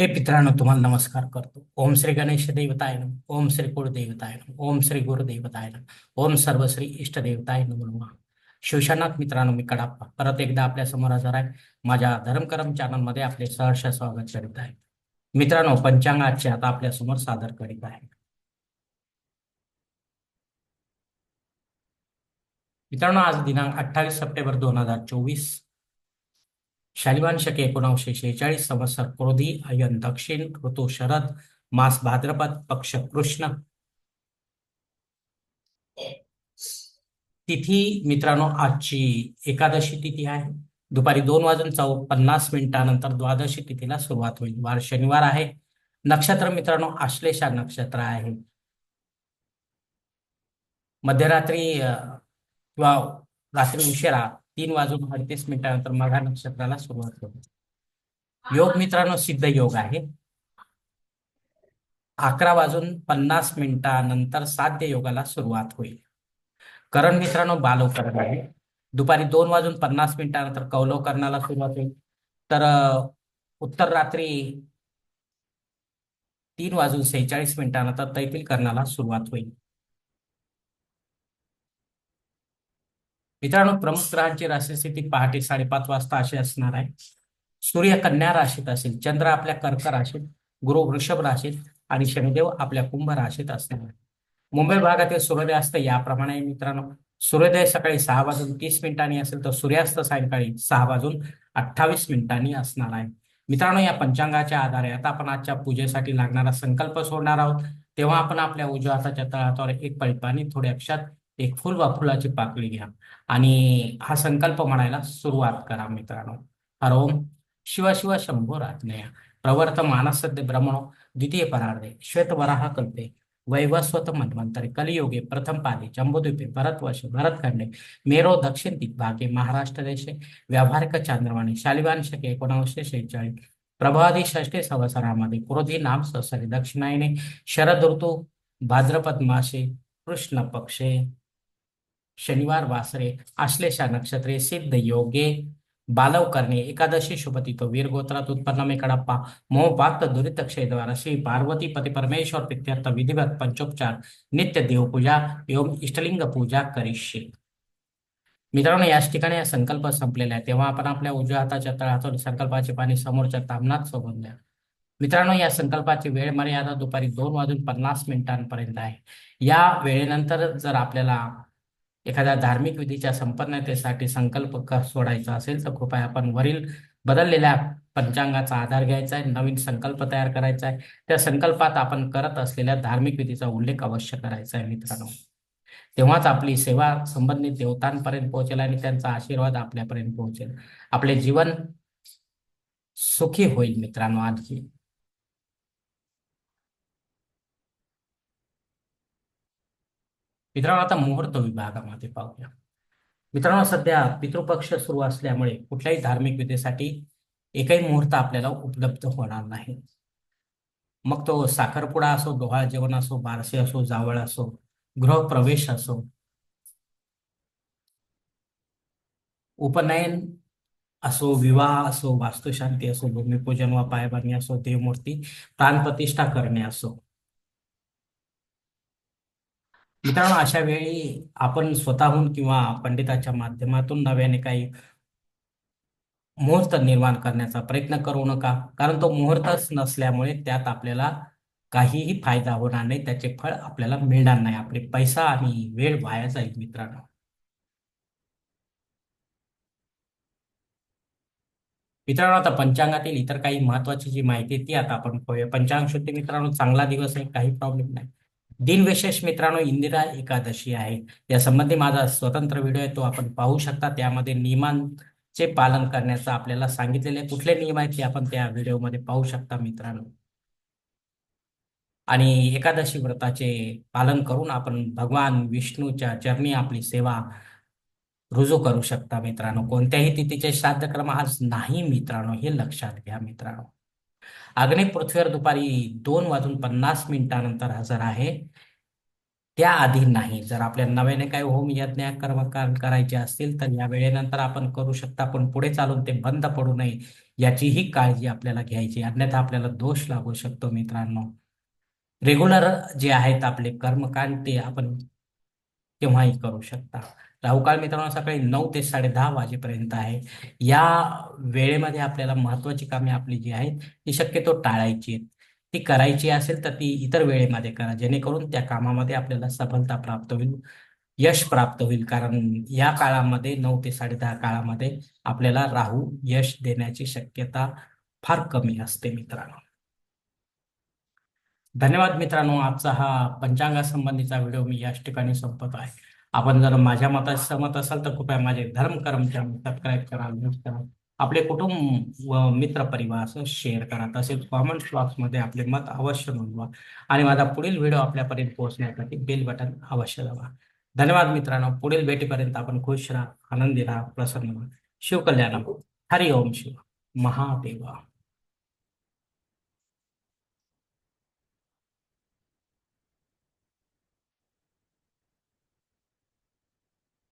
हे मित्रांनो तुम्हाला नमस्कार करतो. ओम श्री गणेश देवताय नम ओम श्री कुळदेवताय नम ओम श्री गुरुदेवताय नम ओम सर्व श्री इष्ट देवताय शिवशानाथ मित्रांनो मी कडाप्पा. परत एकदा आपल्यासमोर हजर आहे माझ्या धर्मकरम चॅनलमध्ये आपले सहर्ष स्वागत करीत आहे. मित्रांनो पंचांग आजचे आता आपल्यासमोर सादर करीत आहे. मित्रांनो आज दिनांक अठ्ठावीस सप्टेंबर दोन हजार चोवीस शालिवान शके एकोणीसशे शेहेचाळीस संवत्सर क्रोधी अयन दक्षिण ऋतू शरद मास भाद्रपद पक्ष कृष्ण. तिथी मित्रांनो आजची एकादशी तिथी आहे. दुपारी दोन वाजून चौ पन्नास मिनिटानंतर द्वादशी तिथीला सुरुवात होईल. वार शनिवार आहे. नक्षत्र मित्रांनो आश्लेषा नक्षत्र आहे. मध्यरात्री किंवा रात्री उशिरा तीन वाजून अडतीस मिनिटानंतर मघा नक्षत्राला सुरुवात होते. योग मित्रांनो सिद्ध योग आहे. अकरा वाजून पन्नास मिनिटानंतर साध्य योगाला सुरुवात होईल. करण मित्रांनो बालवकरण आहे. दुपारी दोन वाजून पन्नास मिनिटानंतर कौलोकरणाला सुरुवात होईल. तर उत्तर रात्री तीन वाजून सेहेचाळीस मिनिटानंतर तैपील करण्याला सुरुवात होईल. मित्रांनो प्रमुख ग्रहांची राशीस्थिती पहाटे साडेपाच वाजता अशी असणार आहे. सूर्य कन्या राशीत असेल चंद्र आपल्या कर्क राशीत गुरु वृषभ राशीत आणि शनिदेव आपल्या कुंभ राशीत असणार आहे. मुंबई भागातील सूर्योदयास्त याप्रमाणे मित्रांनो. सूर्योदय सकाळी सहा वाजून तीस मिनिटांनी असेल तर सूर्यास्त सायंकाळी सहा वाजून अठ्ठावीस मिनिटांनी असणार आहे. मित्रांनो या पंचांगाच्या आधारे आता आपण आजच्या पूजेसाठी लागणारा संकल्प सोडणार आहोत. तेव्हा आपण आपल्या उजव्या हाताच्या तळातावर एक पैपानी पाणी थोड्या अक्षात एक फुल वा फुलाची पाकळी घ्या. आणि हा संकल्प म्हणायला सुरुवात करा मित्रांनो. हरोम ओम शिव शिव शंभो रात्नया प्रवर्त मानसद्य ब्रह्मणो द्वितीय परार्धे. श्वेतवराह कल्पे. वैवस्वत मन्वंतरे कलियुगे प्रथम पादे. जम्बुद्वीपे भरतवर्ष भरतखंडे मेरो दक्षिण दिग्भागे. महाराष्ट्र देशे. व्यावहारिक चांद्रवाणी. शालिवान शके एकोणीसशे शेहेचाळीस. प्रभादी षष्टी संवत्सरामध्ये क्रोधी नाम संवत्सरे दक्षिणायने. शरद ऋतू भाद्रपद मासे. कृष्ण पक्षे. शनिवार वासरे आश्लेषा नक्षत्रे सिद्ध योगे बालव करणे एकादशी शुभतिथो वीर गोत्रात उत्पन्न मे कडप्पा मोहपाक्त दुरित क्षेद्वार श्री पार्वती पती परमेश्वर पित्यर्थ विधिवत पंचोपचार नित्य देवपूजा एवं इष्टलिंग पूजा करिष्ये। मित्रांनो याच ठिकाणी हा संकल्प संपलेला आहे. तेव्हा आपण आपल्या उजव्या हाताच्या तळहातून संकल्पाचे पाणी समोरच्या तामनात सोबून द्या. मित्रांनो या संकल्पाची वेळ मर्यादा दुपारी दोन वाजून पन्नास मिनिटांपर्यंत आहे. या वेळेनंतर जर आपल्याला एखाद्या धार्मिक विधीच्या संपन्नतेसाठी संकल्प सोडायचा असेल तर कृपया आपण वरील बदललेल्या पंचांगाचा आधार घ्यायचा आहे नवीन संकल्प तयार करायचा आहे. त्या संकल्पात आपण करत असलेल्या धार्मिक विधीचा उल्लेख अवश्य करायचा आहे मित्रांनो. तेव्हाच आपली सेवा संबंधित देवतांपर्यंत पोहोचेल आणि त्यांचा आशीर्वाद आपल्यापर्यंत पोहोचेल. आपले जीवन सुखी होईल मित्रांनो आणखी मित्रांनो आता मुहूर्त विभागामध्ये पाहूया. मित्रांनो सध्या पितृपक्ष सुरू असल्यामुळे कुठल्याही धार्मिक विधेसाठी एकही मुहूर्त आपल्याला उपलब्ध होणार नाही. मग तो साखरपुडा असो डोहाळ जेवण असो बारसे असो जावळ असो गृहप्रवेश असो उपनयन असो विवाह असो वास्तुशांती असो भूमिपूजन वा पायबांधणी असो देवमूर्ती प्राणप्रतिष्ठा करणे असो मित्रांनो अशा वेळी आपण स्वतःहून किंवा पंडिताच्या माध्यमातून नव्याने काही मुहूर्त निर्माण करण्याचा प्रयत्न करू नका. कारण तो मुहूर्तच नसल्यामुळे त्यात आपल्याला काहीही फायदा होणार नाही. त्याचे फळ आपल्याला मिळणार नाही. आपले पैसा आणि वेळ वाया जाईल मित्रांनो. मित्रांनो आता पंचांगातील इतर काही महत्वाची जी माहिती ती आता आपण पाहूया. पंचांग शुद्धी मित्रांनो चांगला दिवस आहे. काही प्रॉब्लेम नाही. दिनविशेष मित्रांनो इंदिरा एकादशी आहे. या संबंधी माझा स्वतंत्र व्हिडिओ आहे तो आपण पाहू शकता. त्यामध्ये नियमांचे पालन करण्याचं आपल्याला सांगितलेले कुठले नियम आहेत ते आपण त्या व्हिडिओमध्ये पाहू शकता मित्रांनो. आणि एकादशी व्रताचे पालन करून आपण भगवान विष्णूच्या चरणी आपली सेवा रुजू करू शकता मित्रांनो. कोणत्याही तिथीचे श्राद्ध क्रम आज नाही मित्रांनो हे लक्षात घ्या मित्रांनो. आग्नेय पृथ्वीवर दुपारी दोन वाजून पन्नास मिनिटानंतर हजर आहे. त्याआधी नाही. जर आपल्या नव्याने काही होम यज्ञ कर्मकांड करायचे असतील तर या वेळेनंतर आपण करू शकता पण पुढे चालून ते बंद पडू नये याचीही काळजी आपल्याला घ्यायची अन्यथा आपल्याला दोष लागू शकतो मित्रांनो. रेग्युलर जे आहेत आपले कर्मकांड ते आपण केव्हाही करू शकता. राहुकाळ मित्रांनो सकाळी नऊ ते साडे दहा वाजेपर्यंत आहे. या वेळेमध्ये आपल्याला महत्वाची कामे आपली जी आहेत ती शक्यतो टाळायची आहेत. ती करायची असेल तर ती इतर वेळेमध्ये करा. जेणेकरून त्या कामामध्ये आपल्याला सफलता प्राप्त होईल यश प्राप्त होईल. कारण या काळामध्ये नऊ ते साडे दहा काळामध्ये आपल्याला राहू यश देण्याची शक्यता फार कमी असते मित्रांनो. धन्यवाद मित्रांनो आजचा हा पंचांगासंबंधीचा व्हिडिओ मी याच ठिकाणी संपत आहे. आपण जर माझ्या मताशी सहमत असाल तर कृपया माझे धर्म कर्म चॅनल सबस्क्राईब करा करा. आपले कुटुंब व मित्र परिवार असं शेअर करा. तसेच कॉमेंट बॉक्समध्ये आपले मत अवश्य नोंदवा आणि माझा पुढील व्हिडिओ आपल्यापर्यंत पोहोचण्यासाठी बेल बटन अवश्य दाबा. धन्यवाद मित्रांनो पुढील भेटीपर्यंत आपण खुश राहा आनंदी राहा प्रसन्न राहा. शिवकल्याण हरि ओम शिव महादेवा.